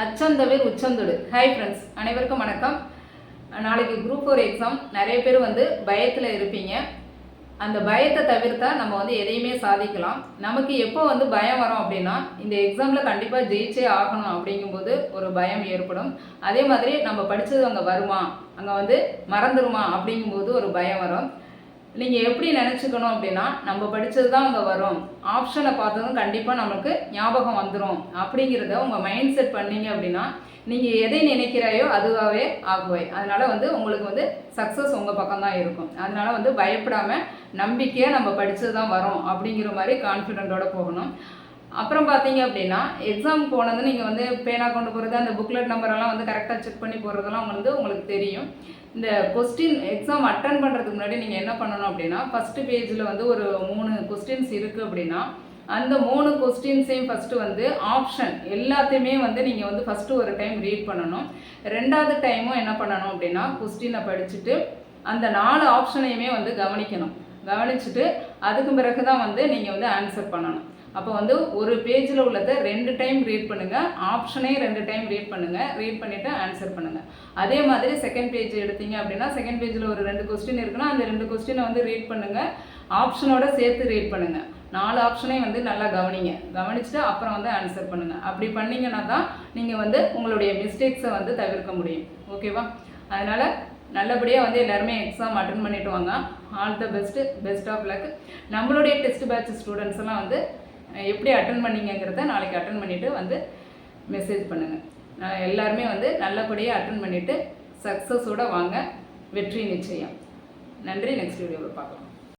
அச்சந்தவிர் உச்சந்தொடு. Hi friends அனைவருக்கும் வணக்கம். நாளைக்கு குரூப் ஃபோர் எக்ஸாம் நிறைய பேர் வந்து பயத்தில் இருப்பீங்க. அந்த பயத்தை தவிர்த்தா நம்ம வந்து எதையுமே சாதிக்கலாம். நமக்கு எப்போ வந்து பயம் வரும் அப்படின்னா இந்த எக்ஸாமில் கண்டிப்பாக ஜெயிச்சே ஆகணும் அப்படிங்கும்போது ஒரு பயம் ஏற்படும். அதே மாதிரி நம்ம படித்தது அங்கே வருமா? அங்கே வந்து மறந்துருமா? அப்படிங்கும்போது ஒரு பயம் வரும். நீங்கள் எப்படி நினச்சிக்கணும் அப்படின்னா நம்ம படித்தது தான் அங்கே வரும். ஆப்ஷனை பார்த்ததும் கண்டிப்பாக நமக்கு ஞாபகம் வந்துடும் அப்படிங்கிறத உங்கள் மைண்ட் செட் பண்ணீங்க அப்படின்னா நீங்கள் எதை நினைக்கிறாயோ அதுவாகவே ஆகுவாய் அதனால் வந்து உங்களுக்கு வந்து சக்ஸஸ் உங்கள் பக்கம் தான் இருக்கும். அதனால் வந்து பயப்படாமல் நம்பிக்கையாக நம்ம படித்தது தான் வரும் அப்படிங்கிற மாதிரி கான்ஃபிடென்ட்டோட போகணும். அப்புறம் பார்த்தீங்க அப்படின்னா எக்ஸாம் போனது நீங்கள் வந்து பேனா கொண்டு போகிறது அந்த புக்லெட் நம்பரெல்லாம் வந்து கரெக்டாக செக் பண்ணி போகிறதெல்லாம் வந்து உங்களுக்கு தெரியும். இந்த கொஸ்டின் எக்ஸாம் அட்டன் பண்ணுறதுக்கு முன்னாடி நீங்கள் என்ன பண்ணணும் அப்படின்னா ஃபஸ்ட்டு பேஜில் வந்து ஒரு மூணு கொஸ்டின்ஸ் இருக்குது அப்படின்னா அந்த மூணு கொஸ்டின்ஸையும் ஃபஸ்ட்டு வந்து ஆப்ஷன் எல்லாத்தையுமே வந்து நீங்கள் வந்து ஃபஸ்ட்டு ஒரு டைம் ரீட் பண்ணணும். ரெண்டாவது டைமும் என்ன பண்ணணும் அப்படின்னா கொஸ்டினை படிச்சுட்டு அந்த நாலு ஆப்ஷனையுமே வந்து கவனிக்கணும். கவனிச்சுட்டு அதுக்கு பிறகு தான் வந்து நீங்கள் வந்து ஆன்சர் பண்ணணும். அப்போ வந்து ஒரு பேஜில் உள்ளதை ரெண்டு டைம் ரீட் பண்ணுங்கள் ஆப்ஷனே ரெண்டு டைம் ரீட் பண்ணுங்கள் ரீட் பண்ணிவிட்டு ஆன்சர் பண்ணுங்கள் அதே மாதிரி செகண்ட் பேஜ் எடுத்தீங்க அப்படின்னா செகண்ட் பேஜில் ஒரு ரெண்டு கொஸ்டின் இருக்குன்னா அந்த ரெண்டு கொஸ்டினை வந்து ரீட் பண்ணுங்கள் ஆப்ஷனோட சேர்த்து ரீட் பண்ணுங்கள் நாலு ஆப்ஷனையும் வந்து நல்லா கவனிங்க. கவனிச்சுட்டு அப்புறம் வந்து ஆன்சர் பண்ணுங்கள் அப்படி பண்ணிங்கன்னா தான் நீங்கள் வந்து உங்களுடைய மிஸ்டேக்ஸை வந்து தவிர்க்க முடியும். ஓகேவா அதனால் நல்லபடியாக வந்து எல்லாருமே எக்ஸாம் அட்டன் பண்ணிட்டு வாங்க. All the best best of luck நம்மளுடைய டெஸ்ட் பேட்ச் ஸ்டூடெண்ட்ஸ் எல்லாம் வந்து எப்படி அட்டன் பண்ணீங்கங்கிறத நாளைக்கு அட்டன் பண்ணிவிட்டு வந்து மெசேஜ் பண்ணுங்கள் எல்லாருமே வந்து நல்லபடியாக அட்டன் பண்ணிவிட்டு சக்ஸஸோடு வாங்க. வெற்றி நிச்சயம். நன்றி. நெக்ஸ்ட் வீடியோவில் பார்க்கலாம்.